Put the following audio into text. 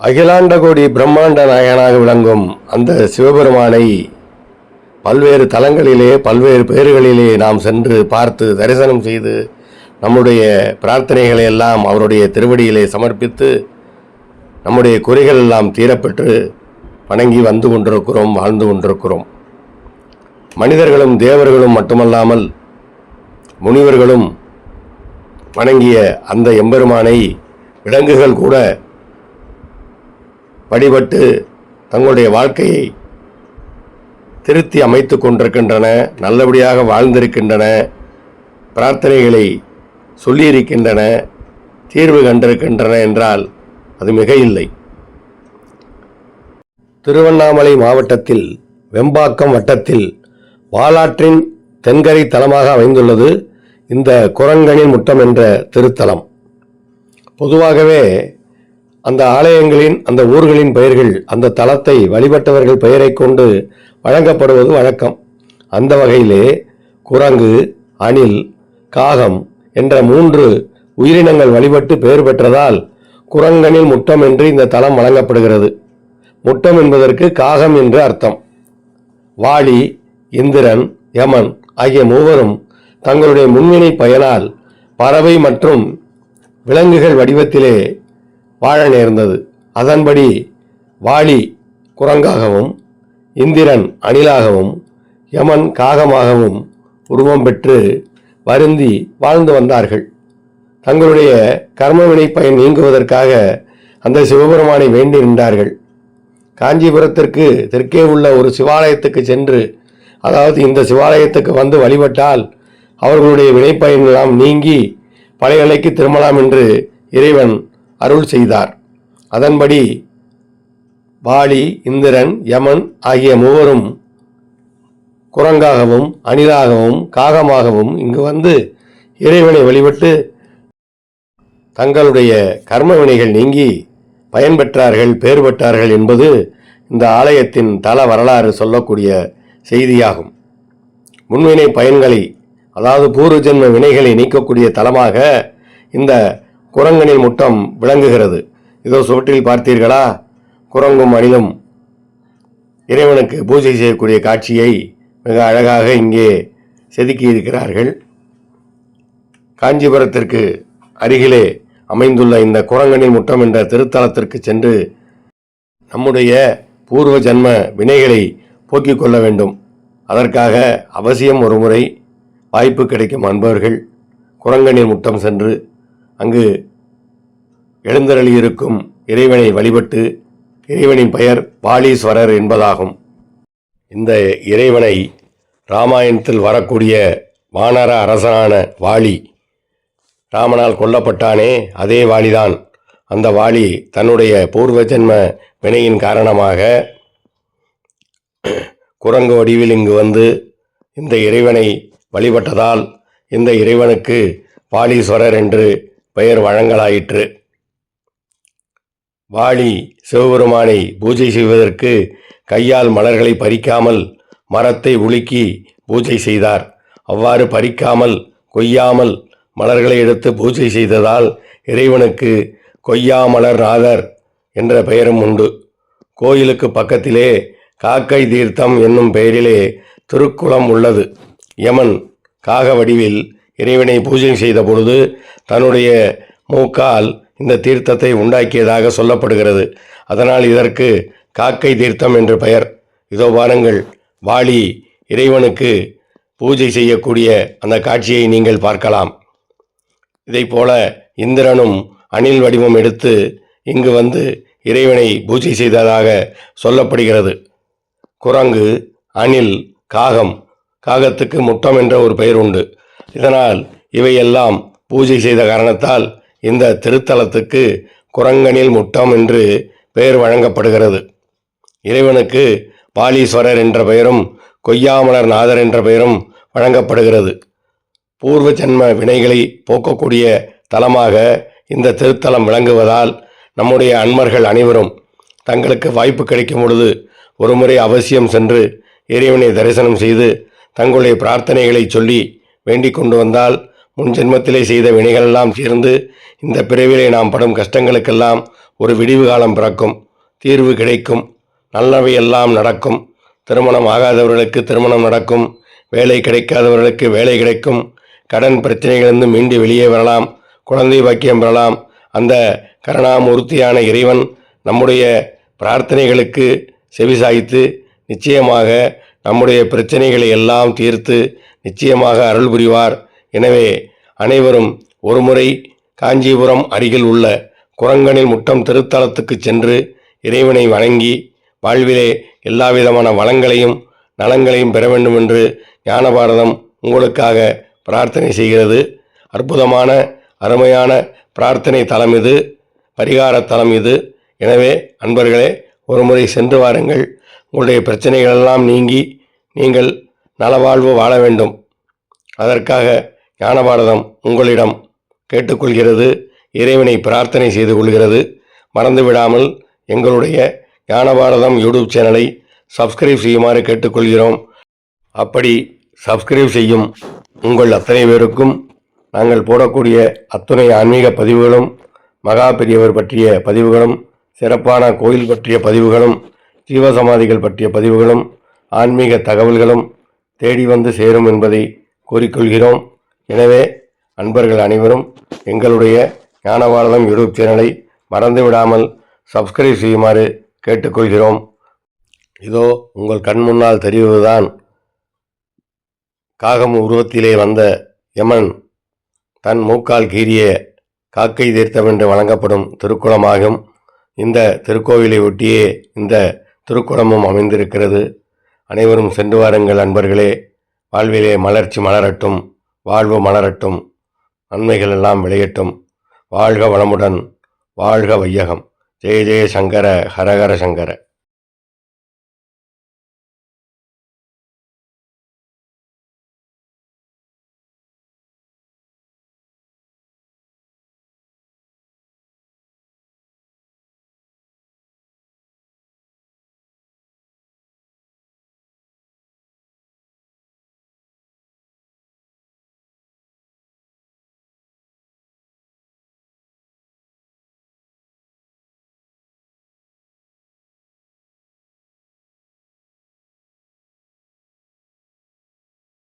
அகிலாண்ட கோடி பிரம்மாண்ட நாயகனாக விளங்கும் அந்த சிவபெருமானை பல்வேறு தலங்களிலே பல்வேறு பேர்களிலே நாம் சென்று பார்த்து தரிசனம் செய்து நம்முடைய பிரார்த்தனைகளை எல்லாம் அவருடைய திருவடியிலே சமர்ப்பித்து நம்முடைய குறைகள் எல்லாம் தீரப்பெற்று வணங்கி வந்து கொண்டிருக்கிறோம் வாழ்ந்து கொண்டிருக்கிறோம். மனிதர்களும் தேவர்களும் மட்டுமல்லாமல் முனிவர்களும் வணங்கிய அந்த எம்பெருமானை விலங்குகள் கூட வழிபட்டு தங்களுடைய வாழ்க்கையை திருத்தி அமைத்து கொண்டிருக்கின்றன நல்லபடியாக வாழ்ந்திருக்கின்றன பிரார்த்தனைகளை சொல்லியிருக்கின்றன தீர்வு கண்டிருக்கின்றன என்றால் அது மிக இல்லை திருவண்ணாமலை மாவட்டத்தில் வெம்பாக்கம் வட்டத்தில் வாலாற்றின் தென்கரை தலமாக அமைந்துள்ளது இந்த குரங்கனின் முட்டம் என்ற திருத்தலம். பொதுவாகவே அந்த ஆலயங்களின் அந்த ஊர்களின் பெயர்கள் அந்த தலத்தை வழிபட்டவர்கள் பெயரை கொண்டு வழங்கப்படுவது வழக்கம். அந்த வகையிலே குரங்கு அணில் காகம் என்ற மூன்று உயிரினங்கள் வழிபட்டு பெயர் பெற்றதால் குரங்கனில் முட்டம் என்று இந்த தலம் வழங்கப்படுகிறது. முட்டம் என்பதற்கு காகம் என்று அர்த்தம். வாளி இந்திரன் யமன் ஆகிய மூவரும் தங்களுடைய முன்வினை பயனால் பறவை மற்றும் விலங்குகள் வடிவத்திலே வாழ நேர்ந்தது. அதன்படி வாளி குரங்காகவும் இந்திரன் அணிலாகவும் யமன் காகமாகவும் உருவம் பெற்று வருந்தி வாழ்ந்து வந்தார்கள். தங்களுடைய கர்மவினை பயன் நீங்குவதற்காக அந்த சிவபெருமானை வேண்டி நின்றார்கள். காஞ்சிபுரத்திற்கு தெற்கே உள்ள ஒரு சிவாலயத்துக்கு சென்று அதாவது இந்த சிவாலயத்துக்கு வந்து வழிபட்டால் அவர்களுடைய வினைப்பயன்களாம் நீங்கி பழைய நிலைக்கு திரும்பலாம் என்று இறைவன் அருள் செய்தார். அதன்படி பாலி இந்திரன் யமன் ஆகிய மூவரும் குரங்காகவும் அணிலாகவும் காகமாகவும் இங்கு வந்து இறைவனை வழிபட்டு தங்களுடைய கர்ம வினைகள் நீங்கி பயன் பெற்றார்கள் பேர் பெற்றார்கள் என்பது இந்த ஆலயத்தின் தல வரலாறு சொல்லக்கூடிய செய்தியாகும். முன்வினை பயன்களை அதாவது பூர்வ ஜென்ம வினைகளை நீக்கக்கூடிய தலமாக இந்த குரங்கனின் முட்டம் விளங்குகிறது. இதோ சுவற்றில் பார்த்தீர்களா? குரங்கும் அணிலும் இறைவனுக்கு பூஜை செய்யக்கூடிய காட்சியை மிக அழகாக இங்கே செதுக்கி இருக்கிறார்கள் காஞ்சிபுரத்திற்கு அருகிலே அமைந்துள்ள இந்த குரங்கனின் முட்டம் என்ற திருத்தலத்திற்கு சென்று நம்முடைய பூர்வ ஜன்ம வினைகளை போக்கிக் கொள்ள வேண்டும். அதற்காக அவசியம் ஒரு முறை வாய்ப்பு கிடைக்கும் அன்பர்கள். குரங்கனின் முட்டம் சென்று அங்கு எழுந்தருளியிருக்கும் இறைவனை வழிபட்டு இறைவனின் பெயர் பாலீஸ்வரர் என்பதாகும். இந்த இறைவனை ராமாயணத்தில் வரக்கூடிய வானர அரசனான வாலி ராமனால் கொல்லப்பட்டானே அதே வாலிதான். அந்த வாலி தன்னுடைய பூர்வ ஜென்ம வினையின் காரணமாக குரங்கு வடிவில் இங்கு வந்து இந்த இறைவனை வழிபட்டதால் இந்த இறைவனுக்கு பாலீஸ்வரர் என்று பெயர் வழங்கலாயிற்று. வாளி சிவபெருமானை பூஜை செய்வதற்கு கையால் மலர்களை பறிக்காமல் மரத்தை உலுக்கி பூஜை செய்தார். அவ்வாறு பறிக்காமல் கொய்யாமல் மலர்களை எடுத்து பூஜை செய்ததால் இறைவனுக்கு கொய்யாமலர் நாதர் என்ற பெயரும் உண்டு. கோயிலுக்கு பக்கத்திலே காக்கை தீர்த்தம் என்னும் பெயரிலே திருக்குளம் உள்ளது. யமன் காக வடிவில் இறைவனை பூஜை செய்த பொழுது தன்னுடைய மூக்கால் இந்த தீர்த்தத்தை உண்டாக்கியதாக சொல்லப்படுகிறது. அதனால் இதற்கு காக்கை தீர்த்தம் என்று பெயர். இதோ பாருங்கள் வாளி இறைவனுக்கு பூஜை செய்யக்கூடிய அந்த காட்சியை நீங்கள் பார்க்கலாம். இதைப் போல இந்திரனும் அணில் வடிவம் எடுத்து இங்கு வந்து இறைவனை பூஜை செய்ததாக சொல்லப்படுகிறது. குரங்கு அணில் காகம் காகத்துக்கு முட்டம் என்ற ஒரு பெயர் உண்டு. இதனால் இவையெல்லாம் பூஜை செய்த காரணத்தால் இந்த திருத்தலத்துக்கு குரங்கனில் முட்டம் என்று பெயர் வழங்கப்படுகிறது. இறைவனுக்கு பாலீஸ்வரர் என்ற பெயரும் கொய்யாமலர் நாதர் என்ற பெயரும் வழங்கப்படுகிறது. பூர்வ ஜன்ம வினைகளை போக்கக்கூடிய தலமாக இந்த திருத்தலம் விளங்குவதால் நம்முடைய அன்பர்கள் அனைவரும் தங்களுக்கு வாய்ப்பு கிடைக்கும் பொழுது ஒருமுறை அவசியம் சென்று இறைவனை தரிசனம் செய்து தங்களுடைய பிரார்த்தனைகளை சொல்லி வேண்டிக் கொண்டு வந்தால் முன் ஜென்மத்திலே செய்த வினைகளெல்லாம் தீர்ந்து இந்த பிறவிலே நாம் படும் கஷ்டங்களுக்கெல்லாம் ஒரு விடிவு காலம் பிறக்கும் தீர்வு கிடைக்கும் நல்லவையெல்லாம் நடக்கும் திருமணம் ஆகாதவர்களுக்கு திருமணம் நடக்கும் வேலை கிடைக்காதவர்களுக்கு வேலை கிடைக்கும் கடன் பிரச்சனைகளிலிருந்து மீண்டு வெளியே வரலாம் குழந்தை பாக்கியம் பெறலாம் அந்த கருணாமூர்த்தியான இறைவன் நம்முடைய பிரார்த்தனைகளுக்கு செவிசாய்த்து நிச்சயமாக நம்முடைய பிரச்சனைகளை எல்லாம் தீர்த்து நிச்சயமாக அருள் புரிவார் எனவே அனைவரும் ஒருமுறை காஞ்சிபுரம் அருகில் உள்ள குரங்கனில் முட்டம் திருத்தலத்துக்கு சென்று இறைவனை வணங்கி வாழ்விலே எல்லாவிதமான வளங்களையும் நலங்களையும் பெற வேண்டும் என்று ஞானபாரதம் உங்களுக்காக பிரார்த்தனை செய்கிறது. அற்புதமான அருமையான பிரார்த்தனை தலம் இது பரிகார தலம் இது. எனவே அன்பர்களே ஒருமுறை சென்று வாருங்கள். உங்களுடைய பிரச்சனைகளெல்லாம் நீங்கி நீங்கள் நலவாழ்வு வாழ வேண்டும். அதற்காக ஞானபாரதம் உங்களிடம் கேட்டுக்கொள்கிறது. இறைவனை பிரார்த்தனை செய்து கொள்கிறது. மறந்து விடாமல் எங்களுடைய ஞானபாரதம் யூடியூப் சேனலை சப்ஸ்கிரைப் செய்யுமாறு கேட்டுக்கொள்கிறோம். அப்படி சப்ஸ்கிரைப் செய்யும் உங்கள் அத்தனை பேருக்கும் நாங்கள் போடக்கூடிய அத்துணை ஆன்மீக பதிவுகளும் மகா பெரியவர் பற்றிய பதிவுகளும் சிறப்பான கோயில் பற்றிய பதிவுகளும் ஜீவசமாதிகள் பற்றிய பதிவுகளும் ஆன்மீக தகவல்களும் தேடி வந்து சேரும் என்பதை கூறிக்கொள்கிறோம். எனவே அன்பர்கள் அனைவரும் எங்களுடைய ஞானபாரதம் யூடியூப் சேனலை மறந்து விடாமல் சப்ஸ்கிரைப் செய்யுமாறு கேட்டுக்கொள்கிறோம். இதோ உங்கள் கண் முன்னால் தெரிவதுதான். காகம் உருவத்திலே வந்த யமன் தன் மூக்கால் கீறிய காக்கை தீர்த்தம் என்று வழங்கப்படும் திருக்குளமாகும். இந்த திருக்கோவிலை ஒட்டியே இந்த திருக்குளமும் அமைந்திருக்கிறது. அனைவரும் சென்று வாருங்கள் அன்பர்களே. வாழ்விலே மலர்ச்சி மலரட்டும் வாழ்வு மலரட்டும் நன்மைகள் எல்லாம் விளையட்டும். வாழ்க வளமுடன் வாழ்க வையகம். ஜெய ஜெய சங்கர ஹரஹர சங்கர.